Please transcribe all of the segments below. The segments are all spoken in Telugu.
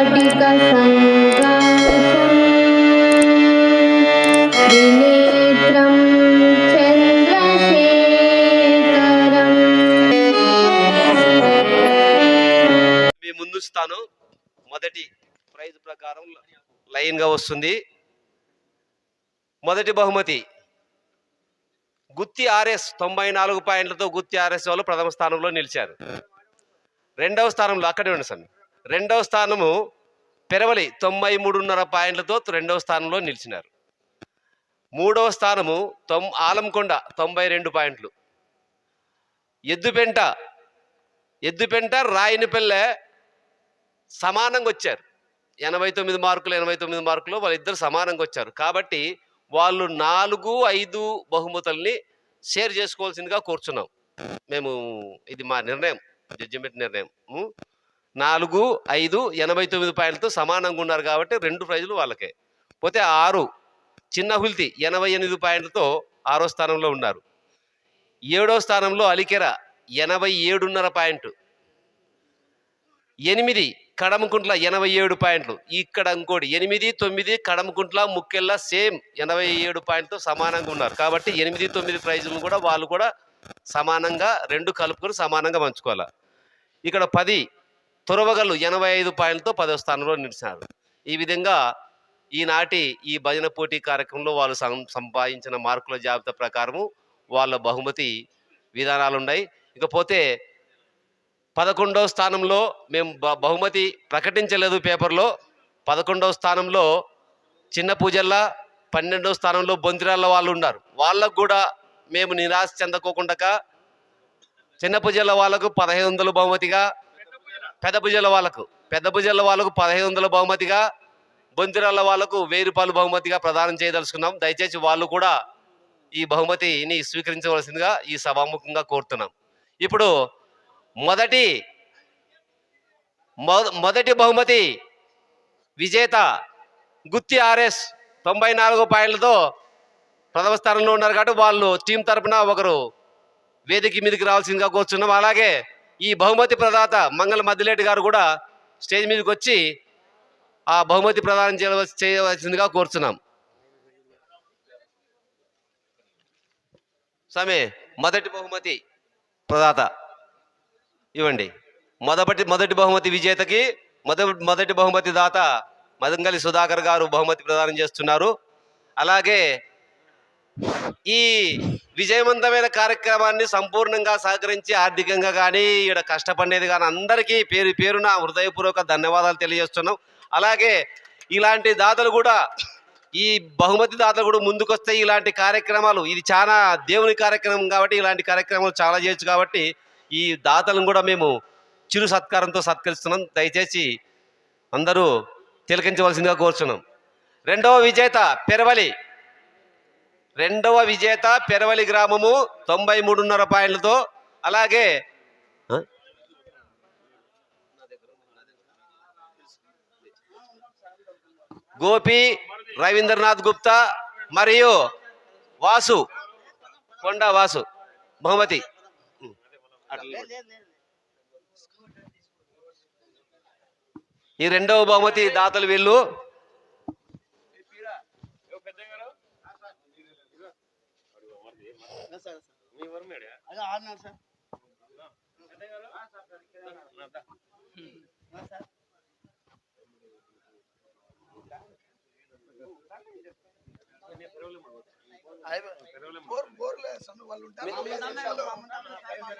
స్ఫటిక సంకాశం చంద్రశేఖరం. మీ ముందుస్తాను మొదటి ప్రైజ్ ప్రకారం లైన్గా వస్తుంది. మొదటి బహుమతి గుత్తి ఆర్ఎస్ తొంభై నాలుగు పాయింట్లతో గుత్తి ఆర్ఎస్ వాళ్ళు ప్రథమ స్థానంలో నిలిచారు. రెండవ స్థానంలో అక్కడే ఉండి సార్ రెండవ స్థానము పెరవలి తొంభై మూడున్నర పాయింట్లతో రెండవ స్థానంలో నిలిచినారు. మూడవ స్థానము తొం ఆలంకొండ తొంభై రెండు పాయింట్లు. ఎద్దుపెంట ఎద్దుపెంట రాయినిపల్లె సమానంగా వచ్చారు ఎనభై తొమ్మిది మార్కులు ఎనభై తొమ్మిది మార్కులు వాళ్ళిద్దరు సమానంగా వచ్చారు కాబట్టి వాళ్ళు నాలుగు ఐదు బహుమతుల్ని షేర్ చేసుకోవాల్సిందిగా కూర్చున్నాం. మేము ఇది మా నిర్ణయం జడ్జిమెంట్ నిర్ణయం. నాలుగు ఐదు ఎనభై తొమ్మిది పాయింట్లతో సమానంగా ఉన్నారు కాబట్టి రెండు ప్రైజులు వాళ్ళకే. పోతే ఆరు చిన్న హుల్తి ఎనభై ఎనిమిది పాయింట్లతో ఆరో స్థానంలో ఉన్నారు. ఏడో స్థానంలో అలికెర ఎనభై ఏడున్నర పాయింట్. ఎనిమిది కడమకుంట్ల ఎనభై ఏడు పాయింట్లు. ఇక్కడ ఇంకోటి ఎనిమిది తొమ్మిది కడమకుంట్ల ముక్కెళ్ళ సేమ్ ఎనభై ఏడు పాయింట్తో సమానంగా ఉన్నారు. కాబట్టి ఎనిమిది తొమ్మిది ప్రైజులను కూడా వాళ్ళు కూడా సమానంగా రెండు కలుపుకొని సమానంగా పంచుకోవాలి. ఇక్కడ పది తురవగల్లు ఎనభై ఐదు పాయింట్లతో పదో స్థానంలో నిలిచినారు. ఈ విధంగా ఈనాటి ఈ భజన పోటీ కార్యక్రమంలో వాళ్ళు సం- సంపాదించిన మార్కుల జాబితా ప్రకారము వాళ్ళ బహుమతి విధానాలు ఉన్నాయి ఇకపోతే పదకొండవ స్థానంలో మేము బ- బహుమతి ప్రకటించలేదు పేపర్లో. పదకొండవ స్థానంలో చిన్న పూజల్లా పన్నెండవ స్థానంలో బొంతిరాళ్ళ వాళ్ళు ఉన్నారు. వాళ్ళకు కూడా మేము నిరాశ చెందకోకుండా చిన్న పూజల వాళ్ళకు పదహైదు వందలు బహుమతిగా పెద్ద పూజల వాళ్ళకు పెద్ద పూజల వాళ్ళకు పదహైదు వందల బహుమతిగా బొంతిరాళ్ళ వాళ్ళకు వెయ్యి రూపాయలు బహుమతిగా ప్రదానం చేయదలుచుకున్నాం. దయచేసి వాళ్ళు కూడా ఈ బహుమతిని స్వీకరించవలసిందిగా ఈ సభాముఖంగా కోరుతున్నాం. ఇప్పుడు మొదటి మొదటి బహుమతి విజేత గుత్తి ఆర్ఎస్ తొంభై నాలుగు పాయింట్లతో ప్రథమ స్థానంలో ఉన్నారు కాబట్టి వాళ్ళు టీం తరపున ఒకరు వేదిక మీదకి రావాల్సిందిగా కూర్చున్నాం. అలాగే ఈ బహుమతి ప్రదాత మంగళ మద్దిలేటి గారు కూడా స్టేజ్ మీదకి వచ్చి ఆ బహుమతి ప్రదానం చేయవలసి చేయవలసిందిగా కోరుచున్నాం. సమే మొదటి బహుమతి ప్రదాత ఇవ్వండి. మొదటి మొదటి బహుమతి విజేతకి మొదటి మొదటి బహుమతి దాత మదంగలి సుధాకర్ గారు బహుమతి ప్రదానం చేస్తున్నారు. అలాగే ఈ విజయవంతమైన కార్యక్రమాన్ని సంపూర్ణంగా సహకరించి ఆర్థికంగా కానీ ఇక్కడ కష్టపడేది కానీ అందరికీ పేరు పేరున హృదయపూర్వక ధన్యవాదాలు తెలియజేస్తున్నాం. అలాగే ఇలాంటి దాతలు కూడా ఈ బహుమతి దాతలు కూడా ముందుకొస్తే ఇలాంటి కార్యక్రమాలు ఇది చాలా దేవుని కార్యక్రమం కాబట్టి ఇలాంటి కార్యక్రమాలు చాలా చేయొచ్చు కాబట్టి ఈ దాతలను కూడా మేము చిరు సత్కారంతో సత్కరిస్తున్నాం. దయచేసి అందరూ తిలకించవలసిందిగా కోరుచున్నాం. రెండవ విజేత పెరవలి రెండవ విజేత పెరవలి గ్రామము తొంభై మూడున్నర పాయింట్లతో అలాగే గోపి రవీంద్రనాథ్ గుప్తా మరియు వాసు కొండ వాసు బహుమతి. ఈ రెండవ బహుమతి దాతలు వీళ్ళు.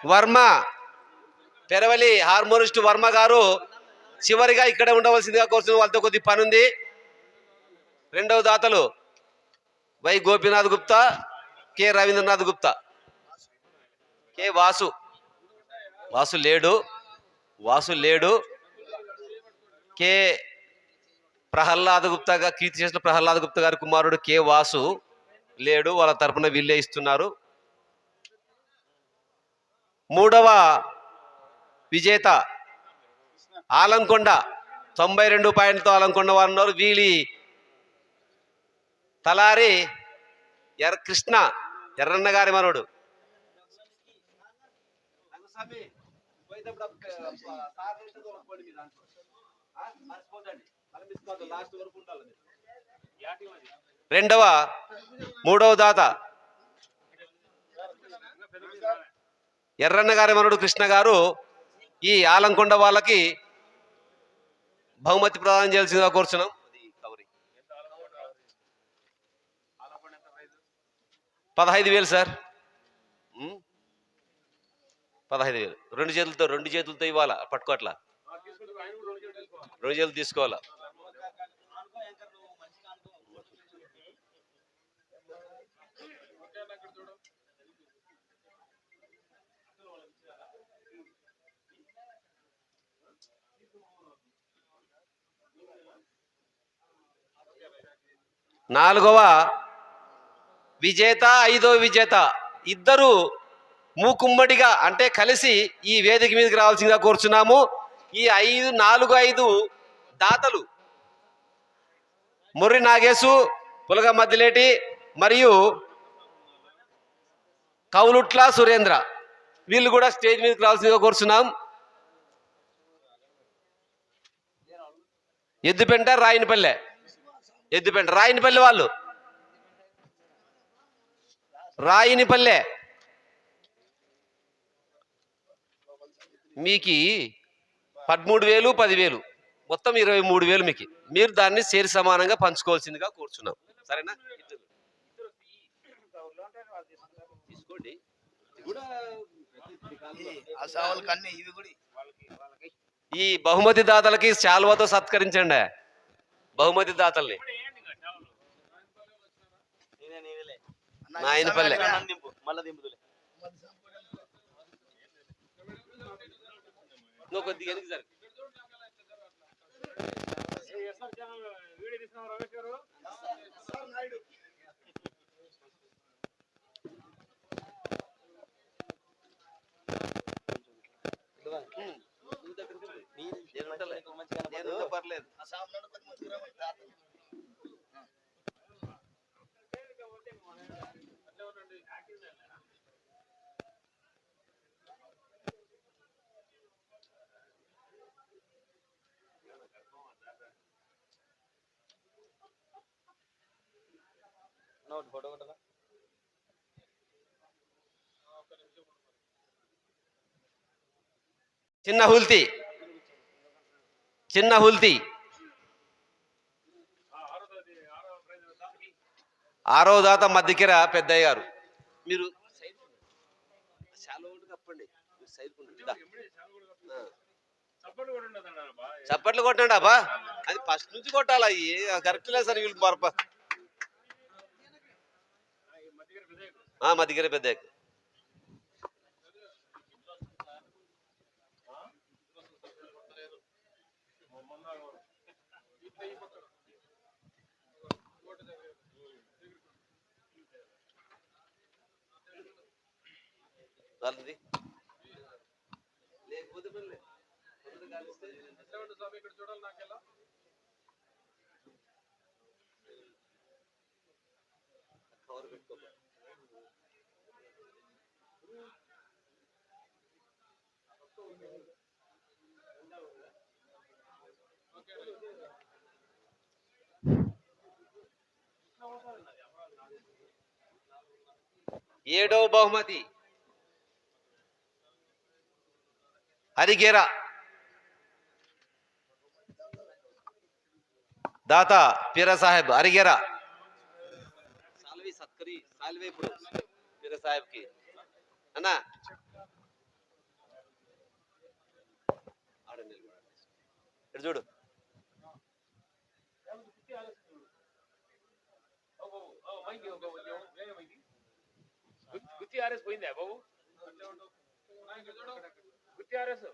వర్మ పెరవలి హార్మోనిస్ట్ వర్మ గారు చివరిగా ఇక్కడ ఉండవలసిందిగా కోరుతున్న వాళ్ళతో కొద్ది పని ఉంది రెండవ దాతలు Y Gopinath Gupta K Ravindranath Gupta. K Vasu. Vasu లేడు. వాసు లేడు. కె ప్రహ్లాద్ గుప్తాగా కీర్తి చేసిన ప్రహ్లాద్ గుప్తా గారి కుమారుడు కె వాసు లేడు. వాళ్ళ తరపున వీళ్ళే ఇస్తున్నారు. మూడవ విజేత ఆలంకొండ. తొంభై రెండు పాయింట్తో ఆలంకొండ వారు ఉన్నారు వీలి తలారి ఎర్ కృష్ణ ఎర్రన్న గారి మనోడు. రెండవ మూడవ దాత. ఎర్రన్న గారి మనుడు కృష్ణ గారు ఈ ఆలంకొండ వాళ్ళకి బహుమతి ప్రదానం చేయాల్సిందిగా కోరుచున్నాం. పదహైదు వేలు సార్. పదహైదు వేలు. రెండు చేతులతో రెండు చేతులతో ఇవ్వాలా పట్టుకోట్లా? రెండు చేతులు తీసుకోవాలా? నాలుగవ విజేత ఐదో విజేత. ఇద్దరు మూకుమ్మడిగా అంటే కలిసి ఈ వేదిక మీదకి రావాల్సిందిగా కోరుచున్నాము. ఈ ఐదు నాలుగు ఐదు దాతలు ముర్రి నాగేశు పులగ మద్దిలేటి మరియు కౌలుట్ల సురేంద్ర. వీళ్ళు కూడా స్టేజ్ మీదకి రావాల్సిందిగా కోరుచున్నాం. ఎద్దుపెంట రాయినపల్లె. ఎద్దుపెంట రాయినపల్లె వాళ్ళు. రాయినిపల్లె మీకు పదమూడు వేలు పదివేలు మొత్తం ఇరవై మూడు వేలు మీకు. మీరు దాన్ని సేరి సమానంగా పంచుకోవాల్సిందిగా కూర్చున్నాం. సరేనా? తీసుకోండి. ఈ బహుమతి దాతలకి శాలువతో సత్కరించండి. బహుమతి దాతల్ని. నాయనపల్లె. నువ్వు కొద్దిగా వెనక్కి జరుగు. నువ్వు దగ్గరికి రా. నేను ఉంటలే. నేను ఉంటే పర్లేదు ఫోటో కొట్టరా చిన్న హుల్తి. చిన్న హుల్తి. ఆరో దాత మధ్యకిర పెద్దయ్య గారు. మీరు. చప్పట్లు కొట్టండి అబ్బా అది ఫస్ట్ నుంచి కొట్టాలి? అవి కరెక్ట్ లేదు సార్ వీళ్ళు మా దగ్గర పెద్ద వాళ్ళది? లేకపోతే మళ్ళీ చూడాలి కాలిస్తే కవర్ పెట్టుకో ఏడవ బహుమతి హరిగేర దాత పీర సాహెబ్ హరిగేర సాల్వి సత్కరి సాల్వి ఇప్పుడు పీర సాహెబ్కి అన్నా ఆడ నిలబడు. ఇటు చూడు గుత్తి ఆర్ఎస్ పోయిందా బాబు? గుత్తి ఆర్ఎస్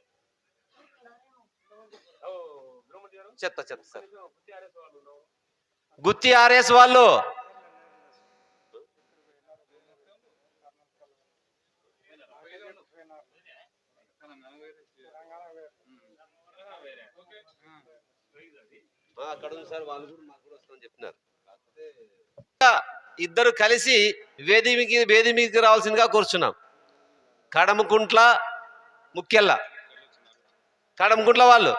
ఓ బ్రహ్మటి గారు? చెత్త చెత్త సార్. గుత్తి ఆర్ఎస్ వాళ్ళు. అక్కడ ఉంది సార్ వాళ్ళు కూడా మాకు కూడా వస్తామని చెప్తున్నారు ఇద్దరు కలిసి వేదిమికి వేదిమికి రావాల్సిందిగా కూర్చున్నాం. కడమకుంట్ల ముఖ్యల్ల. కడమకుంట్ల వాళ్ళు.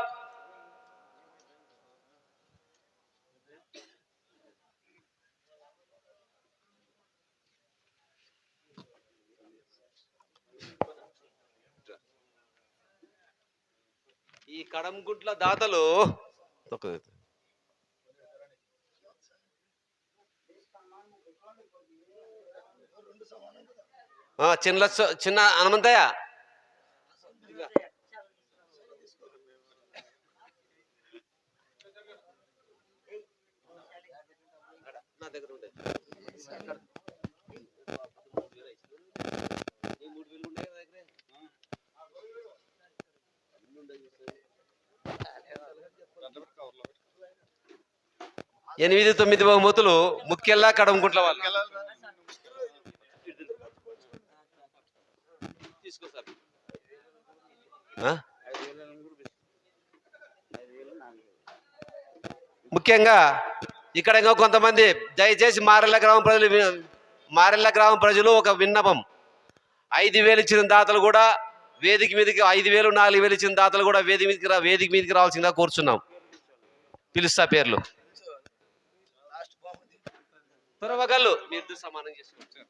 ఈ కడంగుంట్ల దాతలు చిన్న చిన్న హనుమంతయ్య? నా దగ్గర ఎనిమిది తొమ్మిది బహుమతులు ముక్కెల్లా కడంగుంట్ల వాళ్ళు తీసుకో సార్ ఆ? ముఖ్యంగా ఇక్కడ ఇంకా కొంతమంది దయచేసి మారెల్ల గ్రామ ప్రజలు మారెల్ల గ్రామ ప్రజలు ఒక విన్నపం. ఐదు వేలు ఇచ్చిన దాతలు కూడా వేదిక మీదకి ఐదు వేలు నాలుగు వేలు ఇచ్చిన దాతలు కూడా వేదిక మీదకి రా వేదిక మీదకి రావాల్సిందిగా కోరుచున్నాం. పిలుస్తా పేర్లు. తురవగల్లు సమానం చేసుకోవచ్చు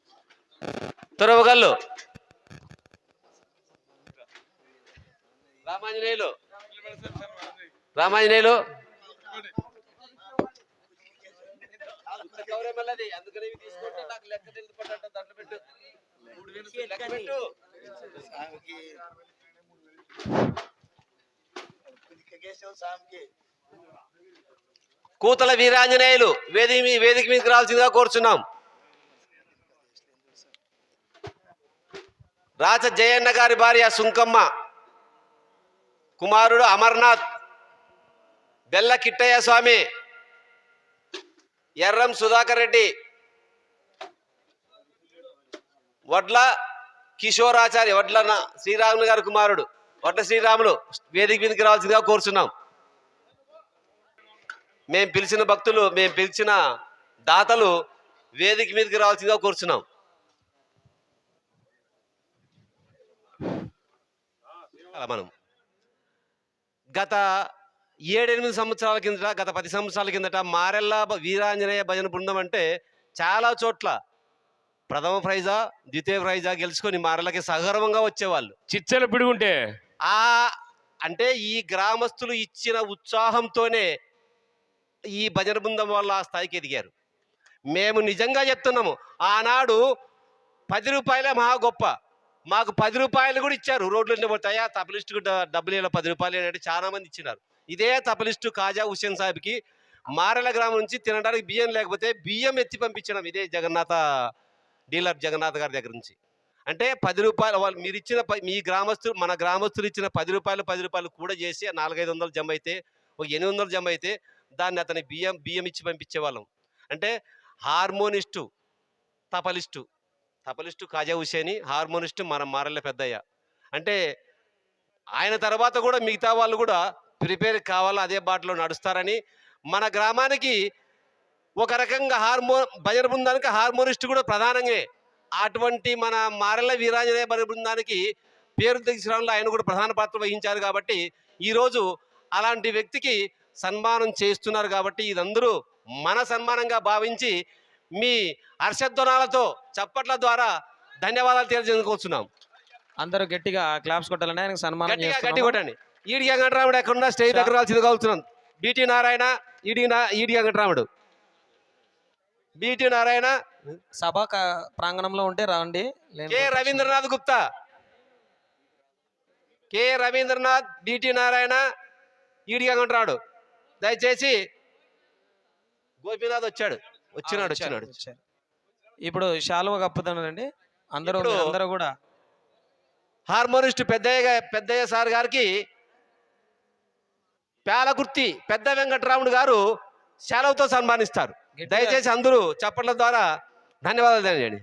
తురవగల్లు రామాంజనేయులు. రామాంజనేయులు. అందుకని తీసుకుంటే నాకు లెక్క దండ పెట్టు. లెక్క పెట్టు. కూతల వీరాంజనేయులు వేదిక మీ- వేదిక మీదకి రావాల్సిందిగా కోరుచున్నాం. రాచ జయన్న గారి భార్య సుంకమ్మ కుమారుడు అమర్నాథ్. బెల్ల కిట్టయ్య స్వామి. ఎర్రం సుధాకర్ రెడ్డి. వడ్ల కిషోరాచారి వడ్ల శ్రీరాములు గారి కుమారుడు. వడ్ల శ్రీరాములు వేదిక మీదకి రావాల్సిందిగా కోరుచున్నాం. మేము పిలిచిన భక్తులు మేము పిలిచిన దాతలు వేదిక మీదకి రావాల్సిందిగా కోరుచున్నాం. మనం గత ఏడెనిమిది సంవత్సరాల కిందట గత పది సంవత్సరాల కిందట మారెల్ల వీరాంజనేయ భజన బృందం అంటే చాలా చోట్ల ప్రథమ ప్రైజా ద్వితీయ ప్రైజా గెలుచుకొని మారెల్లకి సగర్వంగా వచ్చేవాళ్ళు. చిచ్చల పిడుగుంటే? ఆ అంటే ఈ గ్రామస్తులు ఇచ్చిన ఉత్సాహంతోనే ఈ భజన బృందం వాళ్ళు ఆ స్థాయికి ఎదిగారు. మేము నిజంగా చెప్తున్నాము ఆనాడు పది రూపాయలే మహా గొప్ప. మాకు పది రూపాయలు కూడా ఇచ్చారు. రోడ్లు పోతాయా తపలిస్టుకు డబ్బులు ఇలా పది రూపాయలు అంటే చాలా మంది ఇచ్చినారు. ఇదే తపలిస్టు కాజా హుస్సేన్ సాహిబ్కి మారెల గ్రామం నుంచి తినడానికి బియ్యం లేకపోతే బియ్యం ఎత్తి పంపించడం ఇదే జగన్నాథ డీలర్ జగన్నాథ్ గారి దగ్గర నుంచి. అంటే పది రూపాయలు వాళ్ళు మీరు ఇచ్చిన మీ గ్రామస్తులు మన గ్రామస్తులు ఇచ్చిన పది రూపాయలు పది రూపాయలు కూడా చేసి నాలుగైదు వందలు జమ అయితే ఒక ఎనిమిది వందలు జమ అయితే దాన్ని అతని బియ్యం బియ్యం ఇచ్చి పంపించే వాళ్ళం అంటే హార్మోనిస్టు తపలిస్టు తపలిస్టు కాజా హుసేని హార్మోనిస్టు మన మారల్ల పెద్దయ్య. అంటే ఆయన తర్వాత కూడా మిగతా వాళ్ళు కూడా ప్రిపేర్ కావాలా అదే బాటలో నడుస్తారని మన గ్రామానికి ఒక రకంగా హార్మో భజన బృందానికి హార్మోనిస్ట్ కూడా ప్రధానంగా అటువంటి మన మారెల్ల వీరాంజనేయ భజన బృందానికి పేరు తీసుకురావడంలో ఆయన కూడా ప్రధాన పాత్ర వహించారు కాబట్టి ఈరోజు అలాంటి వ్యక్తికి సన్మానం చేస్తున్నారు కాబట్టి ఇదందరూ మన సన్మానంగా భావించి మీ హర్షధ్వనాలతో చప్పట్ల ద్వారా ధన్యవాదాలు తెలియజేసుకొస్తున్నాం అందరూ గట్టిగా క్లాప్స్ కొట్టాలని ఆయనకు సన్మానం గట్టి. కొట్టండి. ఈడి వెంకటరాముడు ఎక్కడున్నా స్టేజ్ దగ్గర రావాల్సింది కావుతున్నాం బీటీ నారాయణ ఈడి ఈడి వెంకటరాముడు బీటీ నారాయణ. సభ ప్రాంగణంలో ఉంటే రండి లేని K Ravindranath Gupta. K Ravindranath BT Narayana ED Venkataramudu దయచేసి గోపీనాథ్ వచ్చాడు. వచ్చినాడు వచ్చినాడు. ఇప్పుడు శాలువ కప్పుతానండి. అందరూ అందరూ కూడా హార్మోనిస్ట్ పెద్దయ్య పెద్దయ్య సార్ గారికి పేలగుర్తి పెద్ద వెంకటరాముడు గారు సెలవుతో సన్మానిస్తారు. దయచేసి అందరూ చప్పట్ల ద్వారా ధన్యవాదాలు తెలియజేయండి.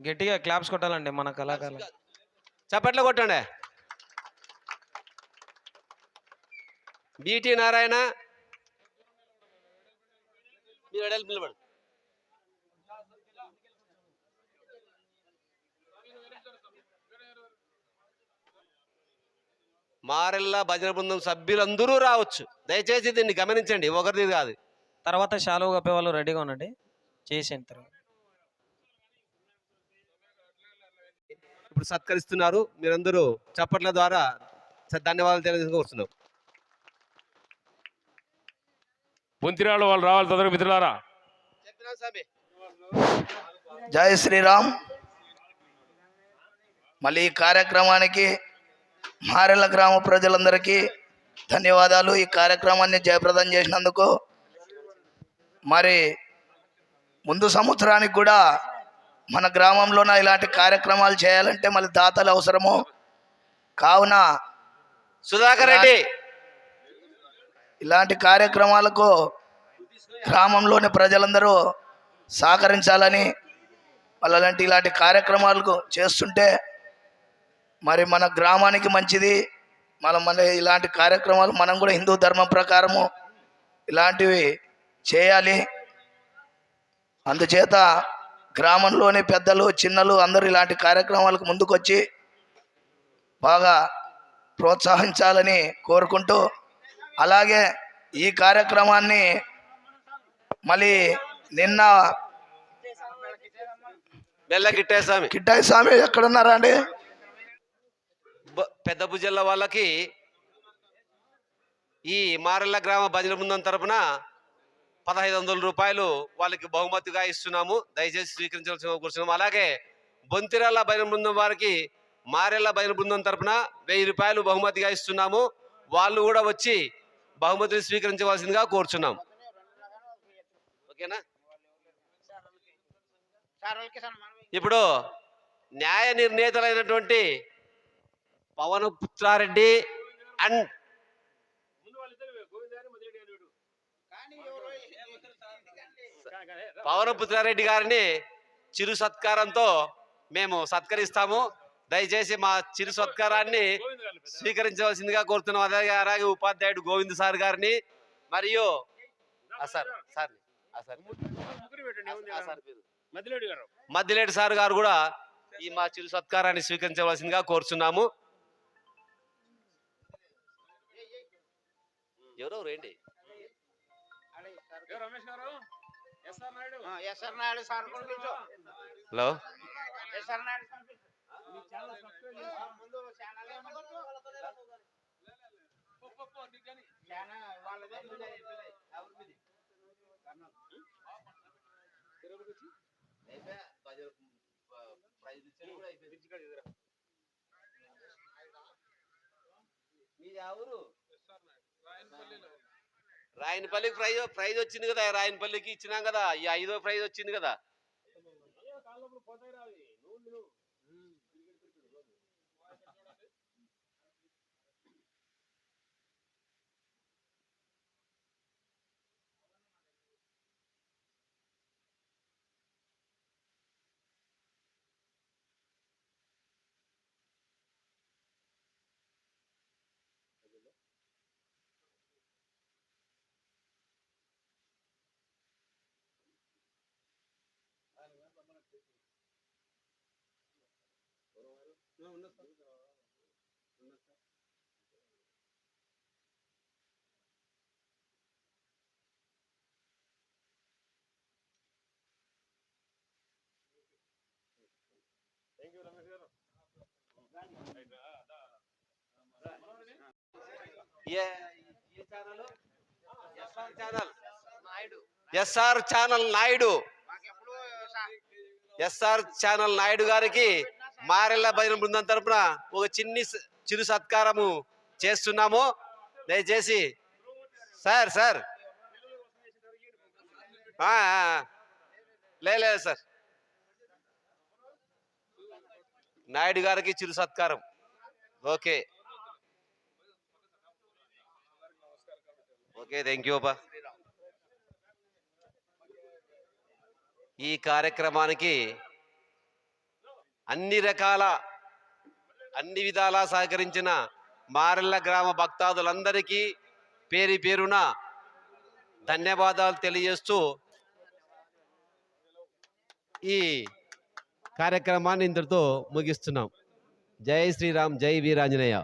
గట్టిగా క్లాప్స్ కొట్టాలండి మన కళాకారులు. చప్పట్లు కొట్టండి. బీటీ నారాయణ. మీరు వెడల్పు నిలబడు మారెల్లా భజన బృందం సభ్యులందరూ రావచ్చు. దయచేసి దీన్ని గమనించండి ఒకరిది కాదు. తర్వాత శాలువ కప్పే వాళ్ళు రెడీగా ఉండండి. చేసిన తర్వాత. ఇప్పుడు సత్కరిస్తున్నారు. మీరందరూ చప్పట్ల ద్వారా ధన్యవాదాలు తెలియజేసుకొస్తున్నాం పొంతిరాళ్ళు వాళ్ళు రావాలి తొందరగా మిత్రులారా. జై శ్రీరామ్. మళ్ళీ ఈ కార్యక్రమానికి మారెల గ్రామ ప్రజలందరికీ ధన్యవాదాలు. ఈ కార్యక్రమాన్ని జయప్రదం చేసినందుకు మరి ముందు సంవత్సరానికి కూడా మన గ్రామంలోన ఇలాంటి కార్యక్రమాలు చేయాలంటే మళ్ళీ దాతలు అవసరము. కావున సుధాకర్ రెడ్డి. ఇలాంటి కార్యక్రమాలకు గ్రామంలోని ప్రజలందరూ సహకరించాలని అలాంటి ఇలాంటి కార్యక్రమాలకు చేస్తుంటే మరి మన గ్రామానికి మంచిది. మనం మన ఇలాంటి కార్యక్రమాలు మనం కూడా హిందూ ధర్మం ప్రకారము ఇలాంటివి చేయాలి. అందుచేత గ్రామంలోని పెద్దలు చిన్నలు అందరూ ఇలాంటి కార్యక్రమాలకు ముందుకొచ్చి బాగా ప్రోత్సహించాలని కోరుకుంటూ అలాగే ఈ కార్యక్రమాన్ని మళ్ళీ నిన్న బెల్ల కిట్టాయి స్వామి ఎక్కడున్నారా అండి పెద్ద భుజల్ల వాళ్ళకి ఈ మారెల్ల గ్రామ భజన బృందం తరపున పదహైదు వందల రూపాయలు వాళ్ళకి బహుమతిగా ఇస్తున్నాము. దయచేసి స్వీకరించాల్సిన కూర్చున్నాము. అలాగే బొంతిరాల భజన బృందం వారికి మారెల్ల భజన బృందం తరపున వెయ్యి రూపాయలు బహుమతిగా ఇస్తున్నాము. వాళ్ళు కూడా వచ్చి బహుమతిని స్వీకరించవలసిందిగా కోరుచున్నాం. ఓకేనా? ఇప్పుడు న్యాయ నిర్ణేతలైనటువంటి పవన్ పుత్రారెడ్డి అండ్ పవన్ పుత్రారెడ్డి గారిని చిరు సత్కారంతో మేము సత్కరిస్తాము. దయచేసి మా చిరు సత్కారాన్ని. స్వీకరించవలసిందిగా కోరుతున్నాం. అలాగే అలాగే ఉపాధ్యాయుడు గోవింద్ సార్ గారిని. మరియు ఆ సార్ గారు. మద్దిలేటి సార్ గారు కూడా ఈ మా చిరు సత్కారాన్ని స్వీకరించవలసిందిగా కోరుచున్నాము. ఎవరో రండి. ఎవరు రమేష్ గారు? SR Naidu. SR Naidu sir కూడా పిలుచు. హలో ఎస్ఆర్ నాయుడు సార్ పిలుచు. ముందు ఎవరు రాయనపల్లికి ప్రైజ్ ప్రైజ్ వచ్చింది కదా రాయనపల్లికి ఇచ్చినాం కదా ఈ ఐదో ప్రైజ్ వచ్చింది కదా. A A channel SR channel SR channel Naidu. SR channel Naidu గారికి మారెళ్ళ భజన బృందం తరపున ఒక చిన్ని చిరు సత్కారము చేస్తున్నాము. దయచేసి సార్ సార్. లే లేదు సార్. నాయుడు గారికి చిరు సత్కారం. ఓకే. ఓకే థ్యాంక్ యూ అబ్బా. ఈ కార్యక్రమానికి అన్ని రకాల అన్ని విధాలా సహకరించిన మారెళ్ళ గ్రామ భక్తాదులందరికీ పేరు పేరున ధన్యవాదాలు తెలియజేస్తూ ఈ కార్యక్రమాన్ని ఇంతటితో ముగిస్తున్నాం. జై శ్రీరామ్ జై వీరాంజనేయ.